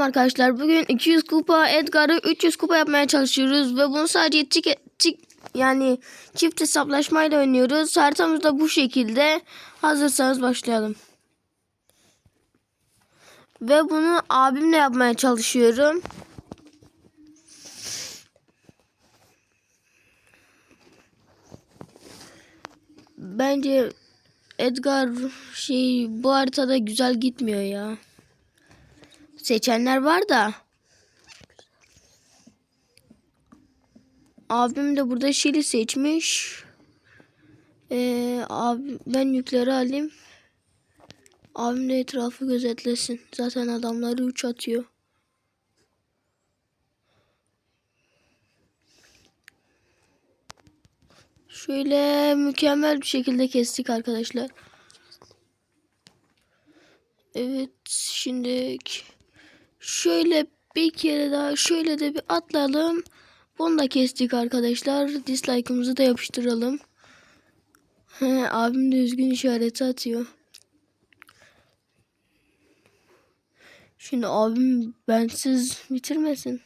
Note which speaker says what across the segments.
Speaker 1: Selam arkadaşlar. Bugün 200 kupa Edgar'ı 300 kupa yapmaya çalışıyoruz ve bunu sadece tik, tik yani çift hesaplaşmayla oynuyoruz. Haritamız da bu şekilde. Hazırsanız başlayalım. Ve bunu abimle yapmaya çalışıyorum. Bence Edgar şey bu haritada güzel gitmiyor ya. Seçenler var da. Abim de burada Şili seçmiş. Ee, abi, ben yükleri alayım. Abim de etrafı gözetlesin. Zaten adamları uç atıyor. Şöyle mükemmel bir şekilde kestik arkadaşlar. Evet şimdi şöyle bir kere daha şöyle de bir atlayalım. Bunu da kestik arkadaşlar. Dislike'ımızı da yapıştıralım. Abim de üzgün işareti atıyor. Şimdi abim bensiz bitirmesin.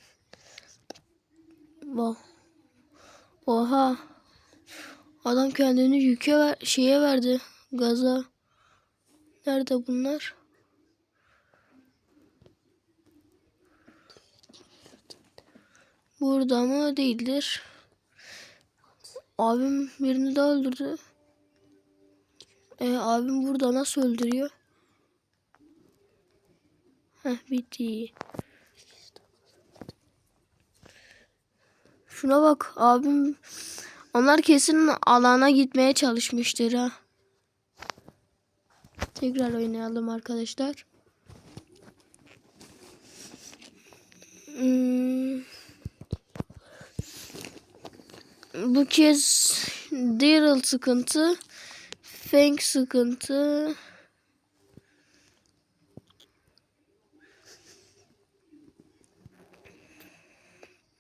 Speaker 1: Bak. Oha. Adam kendini yüke ver şeye verdi. Gaza. Nerede bunlar? Burada mı? Değildir. Abim birini daha öldürdü. E, abim burada nasıl öldürüyor? Heh bitti. Şuna bak abim onlar kesin alana gitmeye çalışmıştır ha. Tekrar oynayalım arkadaşlar. Hmm. Bu kez Daryl sıkıntı. Fang sıkıntı.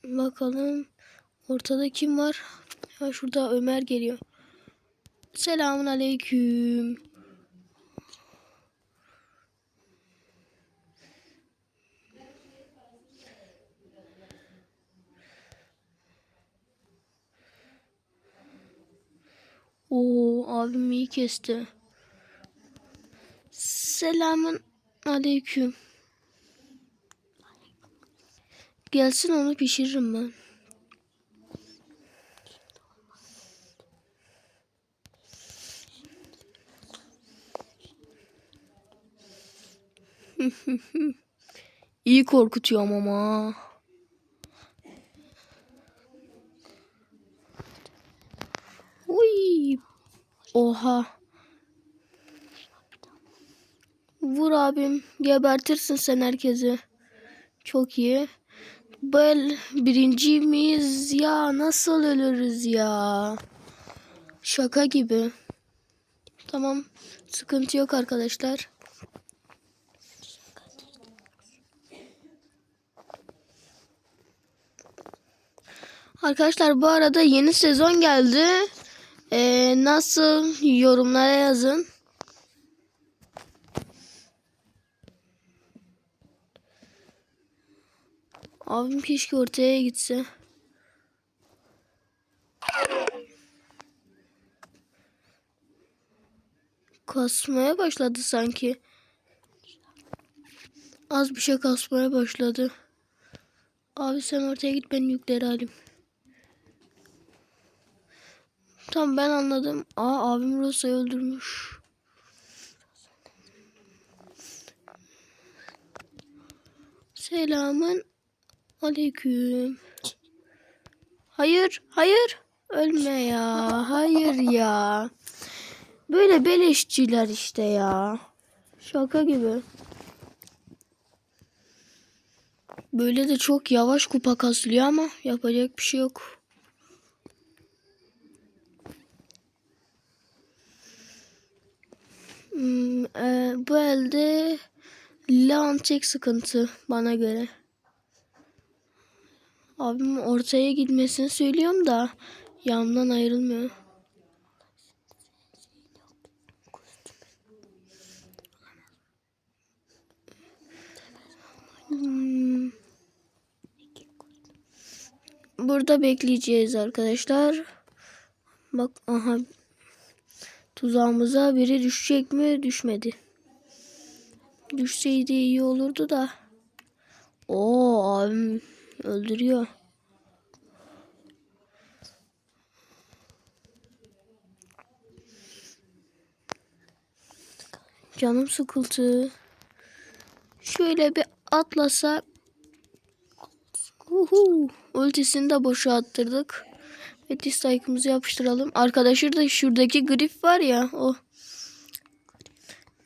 Speaker 1: Bakalım. Ortada kim var? Ha şurada Ömer geliyor. Selamun aleyküm. Oo abim iyi kesti. Selamun aleyküm. Gelsin onu pişiririm ben. İyi korkutuyorum ama. Uy. Oha. Vur abim. Gebertirsin sen herkesi. Çok iyi. Bel birinci miyiz ya? Nasıl ölürüz ya? Şaka gibi. Tamam. Sıkıntı yok arkadaşlar. Arkadaşlar bu arada yeni sezon geldi. Ee, nasıl yorumlara yazın. Abim keşke ortaya gitse. Kasmaya başladı sanki. Az bir şey kasmaya başladı. Abi sen ortaya git ben yükleri alayım. Tamam ben anladım. Aa abim Rosa'yı öldürmüş. Selamın aleyküm. Hayır, hayır. Ölme ya. Hayır ya. Böyle beleşçiler işte ya. Şaka gibi. Böyle de çok yavaş kupa kasılıyor ama yapacak bir şey yok. herhalde Lantek sıkıntı bana göre. Abim ortaya gitmesini söylüyorum da yanımdan ayrılmıyor. Burada bekleyeceğiz arkadaşlar. Bak aha tuzağımıza biri düşecek mi? Düşmedi. Düşseydi iyi olurdu da. Oo abim öldürüyor. Canım sıkıldı. Şöyle bir atlasa. Uhu. Ultisini de boşa attırdık. Ve dislike'ımızı yapıştıralım. Arkadaşlar da şuradaki grif var ya o.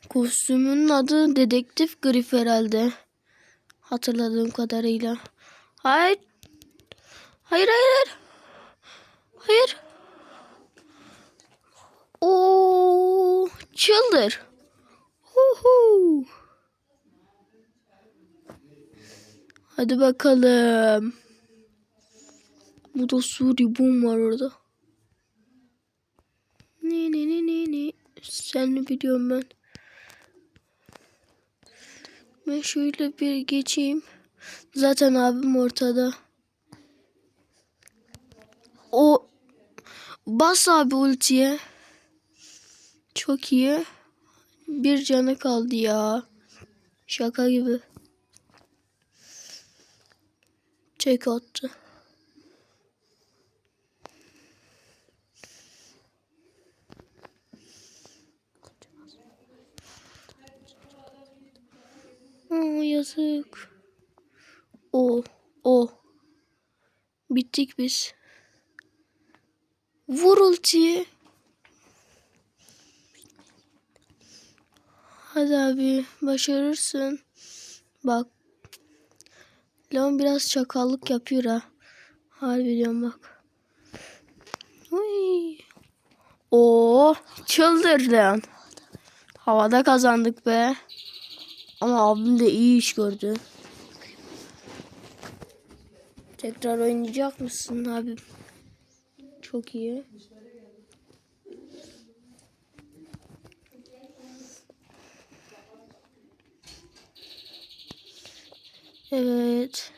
Speaker 1: Kostümünün adı dedektif grif herhalde. Hatırladığım kadarıyla. Hayır. Hayır hayır hayır. Oo, çıldır. Huhu. Hadi bakalım. Bu da Suri Boom var orada. Ne ne ne ne ne. Sen ne biliyorum ben. Ben şöyle bir geçeyim. Zaten abim ortada. O bas abi ultiye. Çok iyi. Bir canı kaldı ya. Şaka gibi. Çek attı. Aa, yazık. O, o. Bittik biz. Vur ultiyi. Hadi abi başarırsın. Bak. Leon biraz çakallık yapıyor ha. Harbi diyorum bak. Uy. Oo, çıldır Leon. Havada kazandık be. Ama abim de iyi iş gördü. Tekrar oynayacak mısın abi? Çok iyi. Evet.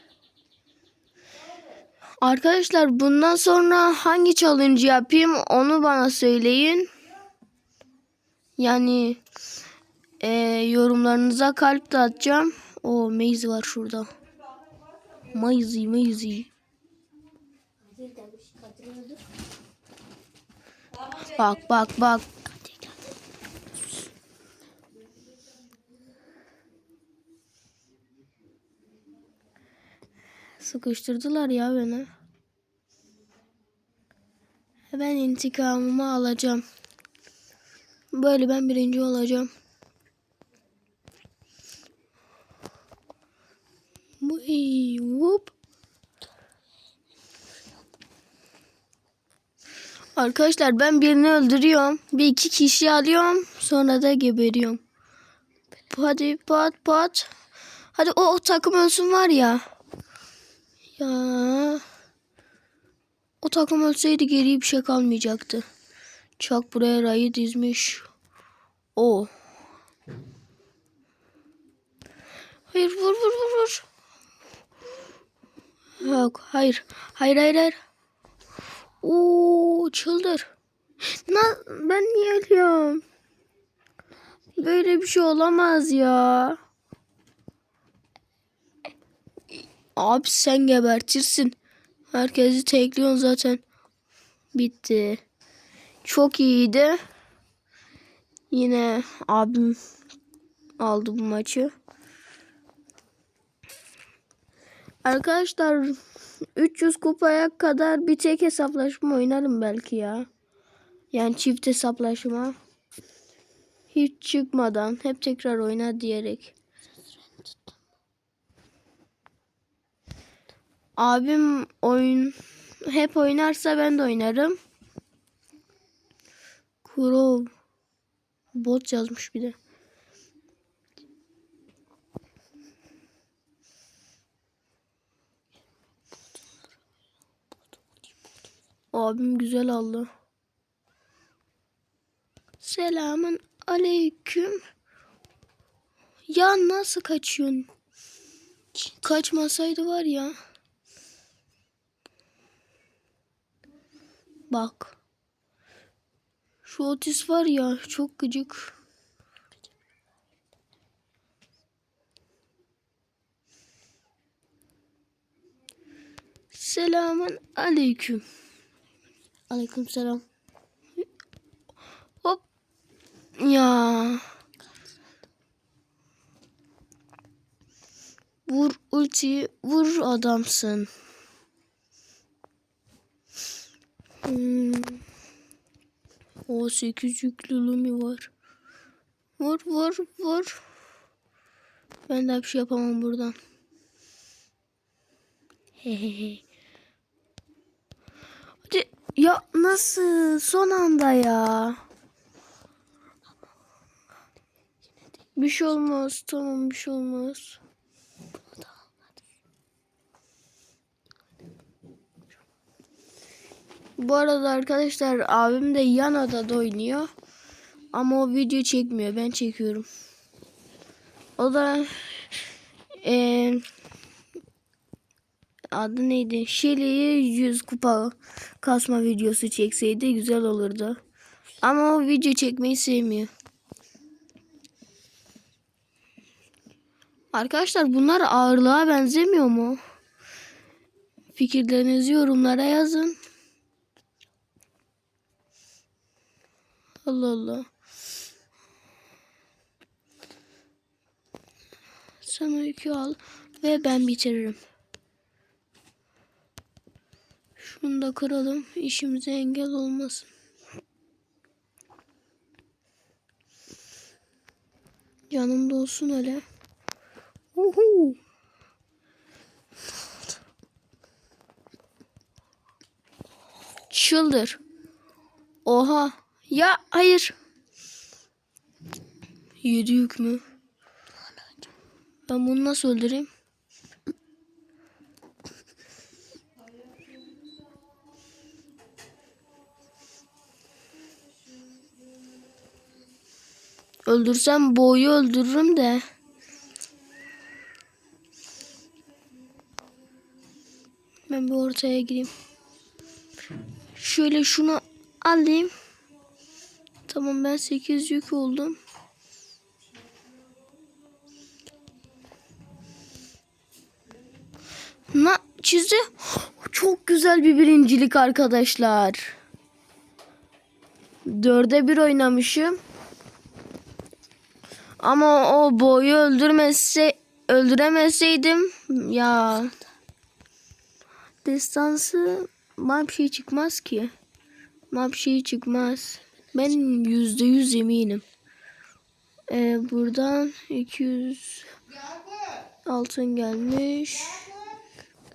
Speaker 1: Arkadaşlar bundan sonra hangi challenge yapayım onu bana söyleyin. Yani e, yorumlarınıza kalp de atacağım. O Maze var şurada. Maze, Maze. Bak bak bak. Sıkıştırdılar ya beni. Ben intikamımı alacağım. Böyle ben birinci olacağım. Arkadaşlar ben birini öldürüyorum. Bir iki kişi alıyorum. Sonra da geberiyorum. Hadi pat pat. Hadi o, o takım ölsün var ya. Ya. O takım ölseydi geriye bir şey kalmayacaktı. Çak buraya rayı dizmiş. O. Hayır vur vur vur vur. Yok hayır. Hayır hayır hayır. Oo çıldır. Na, ben niye ölüyorum? Böyle bir şey olamaz ya. Abi sen gebertirsin. Herkesi tekliyorsun zaten. Bitti. Çok iyiydi. Yine abim aldı bu maçı. Arkadaşlar 300 kupaya kadar bir tek hesaplaşma oynarım belki ya. Yani çift hesaplaşma. Hiç çıkmadan hep tekrar oyna diyerek. Abim oyun hep oynarsa ben de oynarım. Kurov bot yazmış bir de. Abim güzel aldı. Selamın aleyküm. Ya nasıl kaçıyorsun? Kaçmasaydı var ya. Bak. Şu Otis var ya çok gıcık. Selamun aleyküm.
Speaker 2: Aleyküm selam.
Speaker 1: Hop. Ya. Vur ulti, vur adamsın. Hmm. O 8 yüklü Lumi var. Vur vur vur. Ben de bir şey yapamam buradan. Hehehe. Ya nasıl son anda ya. Bir şey olmaz tamam bir şey olmaz. Bu arada arkadaşlar abim de yan odada oynuyor. Ama o video çekmiyor. Ben çekiyorum. O da eee adı neydi? Shelly'yi 100 kupa kasma videosu çekseydi güzel olurdu. Ama o video çekmeyi sevmiyor. Arkadaşlar bunlar ağırlığa benzemiyor mu? Fikirlerinizi yorumlara yazın. Allah Allah. Sen öykü al ve ben bitiririm. Şunu da kıralım. işimize engel olmasın. Yanımda olsun öyle. Uhu. Çıldır. Oha. Ya hayır. Yedi yük mü? Ben bunu nasıl öldüreyim? Öldürsem boğuyu öldürürüm de. Ben bir ortaya gireyim. Şöyle şunu alayım. Tamam ben 8 yük oldum. Na çizdi. Çok güzel bir birincilik arkadaşlar. Dörde bir oynamışım. Ama o boyu öldürmese öldüremeseydim ya destansı bana şey çıkmaz ki. Bana bir şey çıkmaz. Ben yüzde yüz eminim. Ee, buradan 200 altın gelmiş.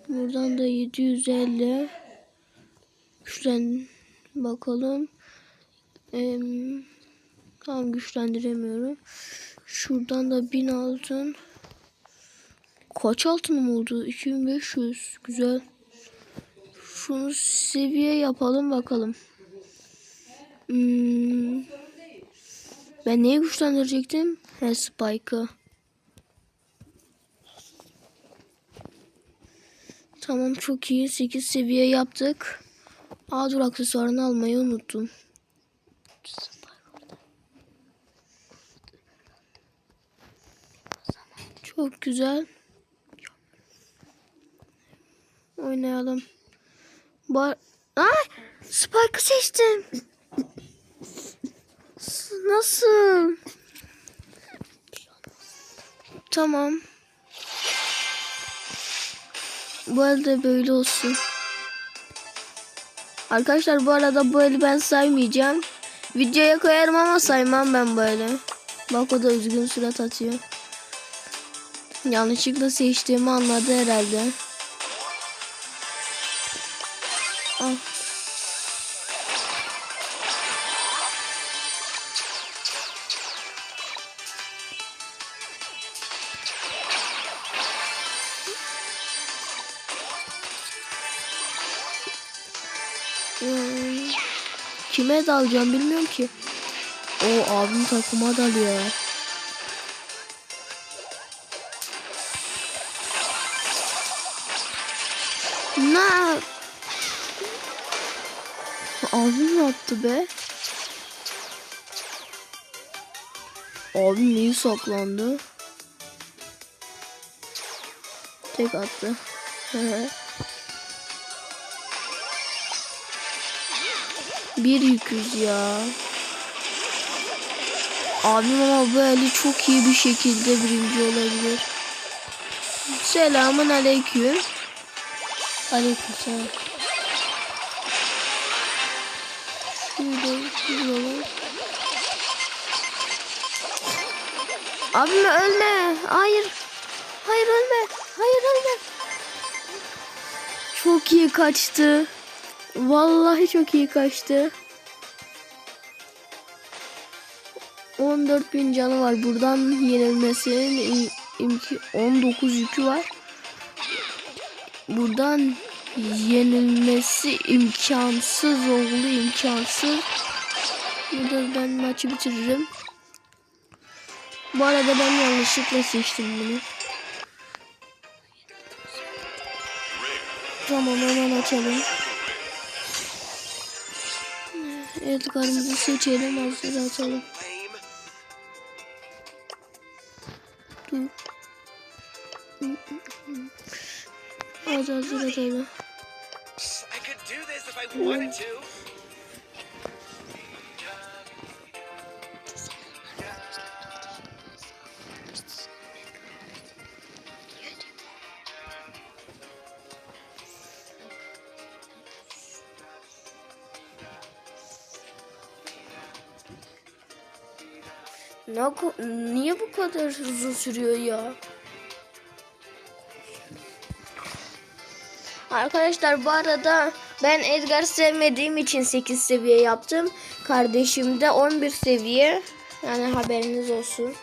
Speaker 1: Buradan da 750. Güçlen bakalım. Ee, tam güçlendiremiyorum. Şuradan da 1000 altın. Kaç altınım oldu? 2500. Güzel. Şunu seviye yapalım bakalım. Hmm. Ben neyi güçlendirecektim? He Spike'ı. Tamam çok iyi. 8 seviye yaptık. Aa dur aksesuarını almayı unuttum. Çok güzel. Oynayalım. Bar Ay! Spike'ı seçtim. Nasıl? Tamam. Bu elde böyle olsun. Arkadaşlar bu arada bu eli ben saymayacağım. Videoya koyarım ama saymam ben böyle. Bak o da üzgün surat atıyor. Yanlışlıkla seçtiğimi anladı herhalde. Al. Hmm. Kime dalacağım bilmiyorum ki. O abim takıma dalıyor. Abim yaptı be? Abim iyi saklandı. Tek attı. Bir yüküz ya. Abim ama bu eli çok iyi bir şekilde birinci olabilir. Selamun aleyküm.
Speaker 2: Aleykümselam.
Speaker 1: Şurada Abim ölme. Hayır. Hayır ölme. Hayır ölme. Çok iyi kaçtı. Vallahi çok iyi kaçtı. 14 bin canı var. Buradan yenilmesinin im- imki 19 yükü var. Buradan yenilmesi imkansız oğlu imkansız. Burada ben maçı bitiririm. Bu arada ben yanlışlıkla seçtim bunu. Tamam hemen açalım. Edgar'ımızı seçelim hazır açalım. Dur. Az hazır açalım. Ko- niye bu kadar uzun sürüyor ya? Arkadaşlar bu arada ben Edgar sevmediğim için 8 seviye yaptım. Kardeşim de 11 seviye. Yani haberiniz olsun.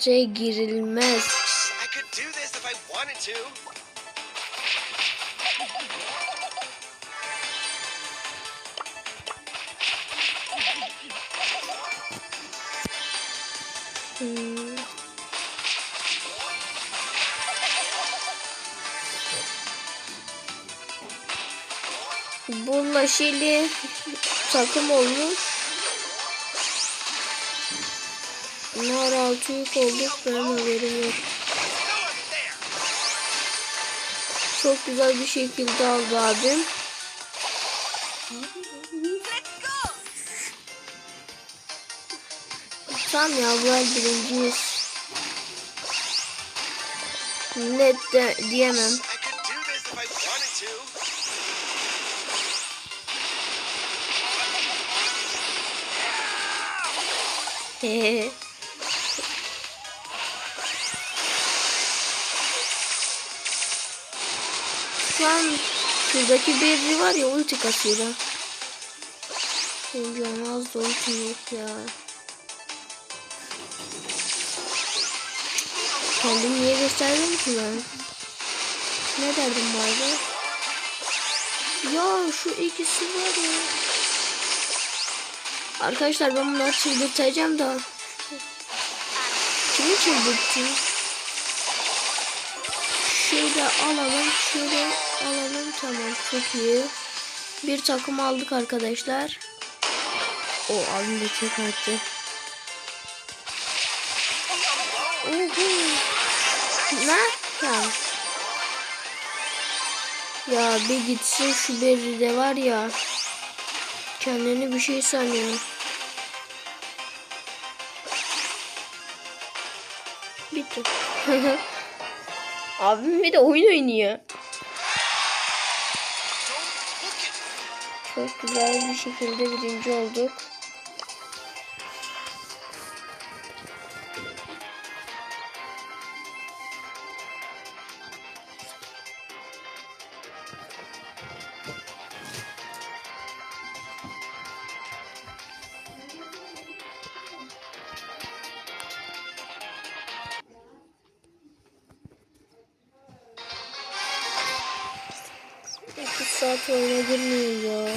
Speaker 1: Ortaya girilmez. Hmm. Bununla Şili takım olmuş. Bunlar altı yük olduk. Benim haberim yok. Çok güzel bir şekilde aldı abim. Tamam ya bu el birinciyiz. Net de diyemem. Hehehe. Şu an şuradaki bir var ya ulti kasıyla. Çünkü az da ulti yok ya. Kendimi niye gösterdim ki ben? Ne derdim vardı? Ya şu ikisi var ya. Arkadaşlar ben bunları çıldırtacağım da. Kimi çıldırttım? Şöyle alalım, şöyle alalım. Tamam, çok iyi. Bir takım aldık arkadaşlar. O abim de tek attı. Ne? Tamam. Ya bir gitsin şu beri de var ya. Kendini bir şey sanıyor. Bitti. Abim bir de oyun oynuyor. Çok güzel bir şekilde birinci olduk. Saat oyuna girmiyor ya.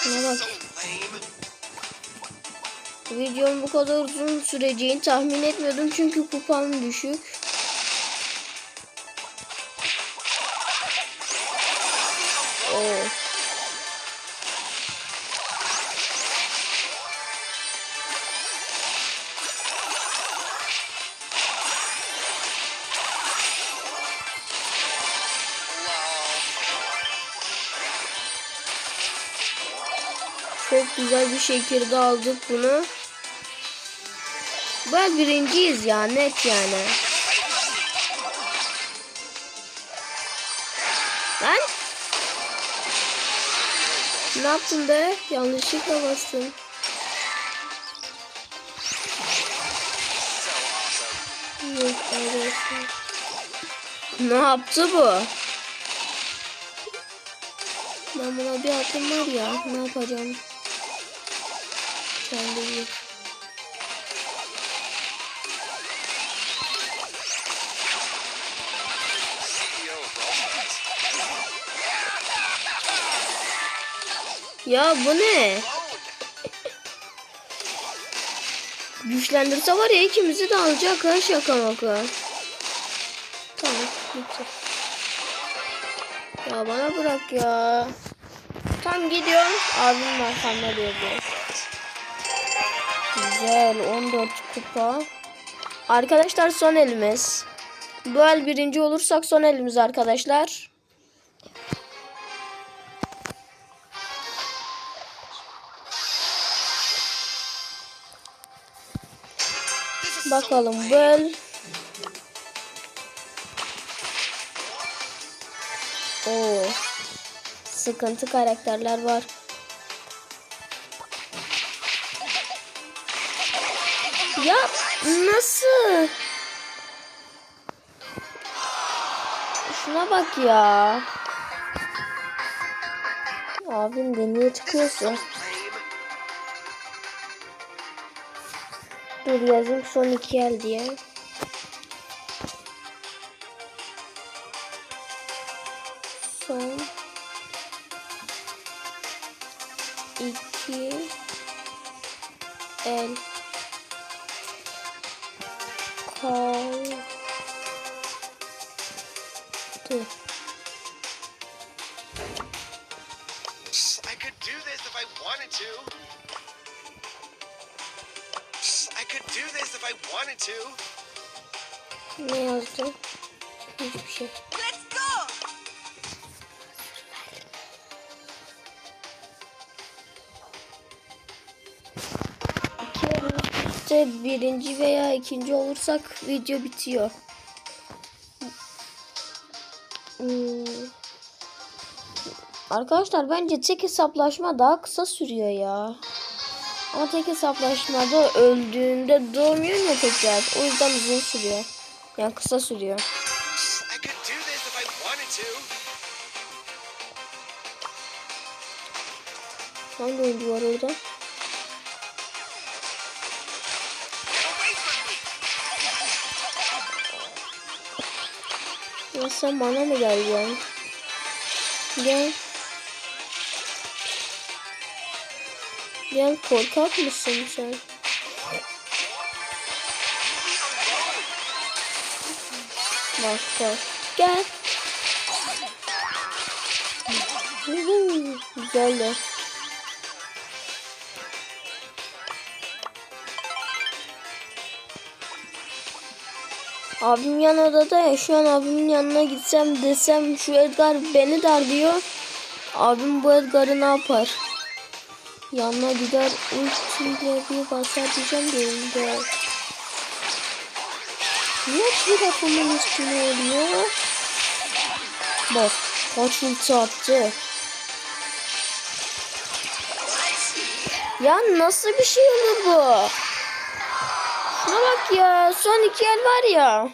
Speaker 1: Şuna bak. Videom bu kadar uzun süreceğini tahmin etmiyordum çünkü kupam düşük. Çok güzel bir şekilde aldık bunu. Ben birinciyiz ya net yani. Lan. Ne yaptın be? Yanlışlıkla arkadaşlar. Ne yaptı bu? Ben buna bir atım var ya. Ne yapacağım? Sen de. Ya bu ne? Güçlendirse var ya ikimizi de alacak ha şaka maka. Tamam bitti. Ya bana bırak ya. Tam gidiyorum. Abim arkamda diyor bu. Güzel 14 kupa. Arkadaşlar son elimiz. Bu el birinci olursak son elimiz arkadaşlar. Bakalım bu. Oo. Sıkıntı karakterler var. Nasıl? Şuna bak ya. Abim de niye çıkıyorsun? Dur yazayım son iki el diye. Olursak video bitiyor. Hmm. Arkadaşlar bence tek hesaplaşma daha kısa sürüyor ya. Ama tek hesaplaşmada öldüğünde doğmuyor ya tekrar. O yüzden uzun sürüyor. Yani kısa sürüyor. Hangi oyuncu var orada? Sen bana mı geleceksin? Gel. Gel korkak mısın sen? Bak bak. Gel. Güzel de. Abim yan odada ya şu an abimin yanına gitsem desem şu Edgar beni der diyor. Abim bu Edgar'ı ne yapar? Yanına gider ultiyle bir basar diyeceğim de de. Niye bir lafımın üstüne oluyor? Bak kaç ulti attı. Ya nasıl bir şey mi bu? Şuna bak ya son iki el var ya.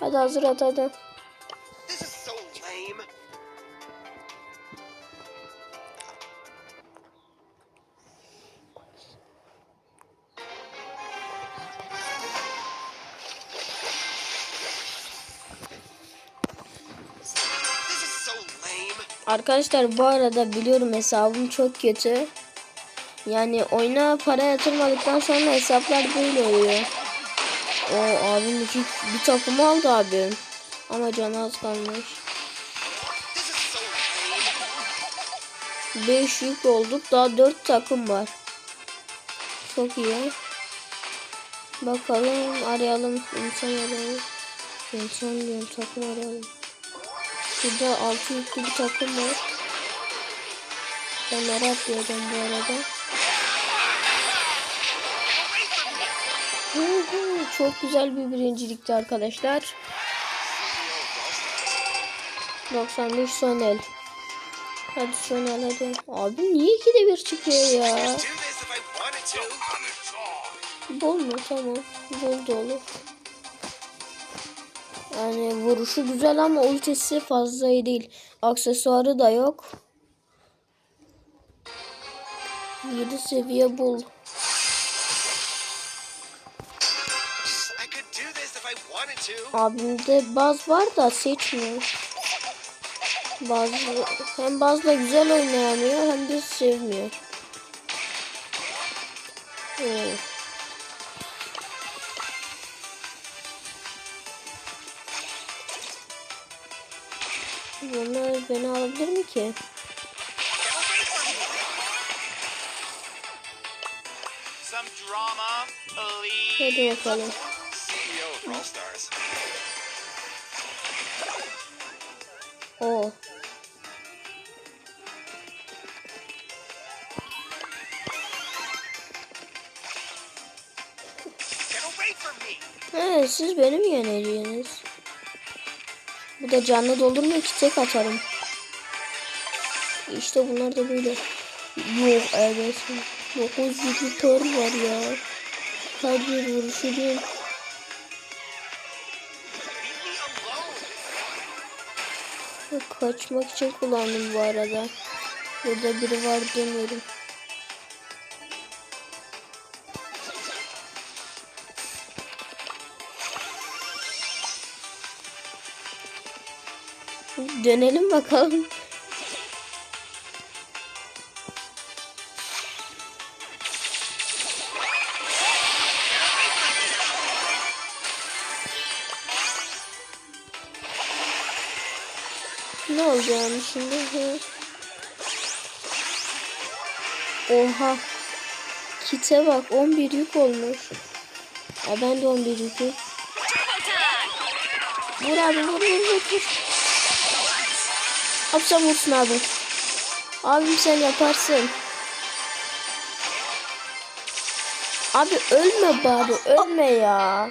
Speaker 1: Hadi hazır at hadi. Arkadaşlar bu arada biliyorum hesabım çok kötü. Yani oyuna para yatırmadıktan sonra hesaplar böyle oluyor. O abim iki, bir takım aldı abim. Ama canı az kalmış.
Speaker 3: This is so lame.
Speaker 1: 5 yük olduk. Daha 4 takım var. Çok iyi. Bakalım arayalım. insan arayalım. İnsan diyorum takım arayalım. Burada 6 yüklü bir takım var. Onları atlayacağım bu arada. Çok güzel bir birincilikti arkadaşlar. 95 son el. Hadi son hadi. Abi niye ikide bir çıkıyor ya? Bol mu? Tamam. Bol da. Yani vuruşu güzel ama ultisi fazla iyi değil. Aksesuarı da yok. 7 seviye bul. Abimde baz var da seçmiyor. Baz, hem bazla güzel oynayamıyor hem de sevmiyor. Oo. Beni alabilir mi ki? Hadi bakalım. Oo.
Speaker 3: Me.
Speaker 1: He, siz beni mi yeneceksiniz? Bu da canlı doldurmuyor ki tek atarım. İşte bunlar da böyle. Yok evet. 9 gibi kör var ya. Her bir. Kaçmak için kullandım bu arada. Burada biri var demiyorum. Dönelim bakalım. Ne yani şimdi? Oha. Kite bak 11 yük olmuş. Ya ben de 11 yüküm. Vur abi vur vur vur. sen vursun abi. Abim sen yaparsın. Abi ölme bari ölme ya.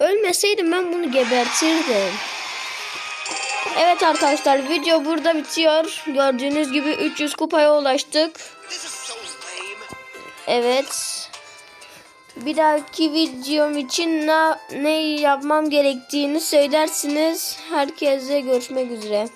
Speaker 1: Ölmeseydim ben bunu gebertirdim. Evet arkadaşlar video burada bitiyor. Gördüğünüz gibi 300 kupaya ulaştık. Evet. Bir dahaki videom için ne, ne yapmam gerektiğini söylersiniz. Herkese görüşmek üzere.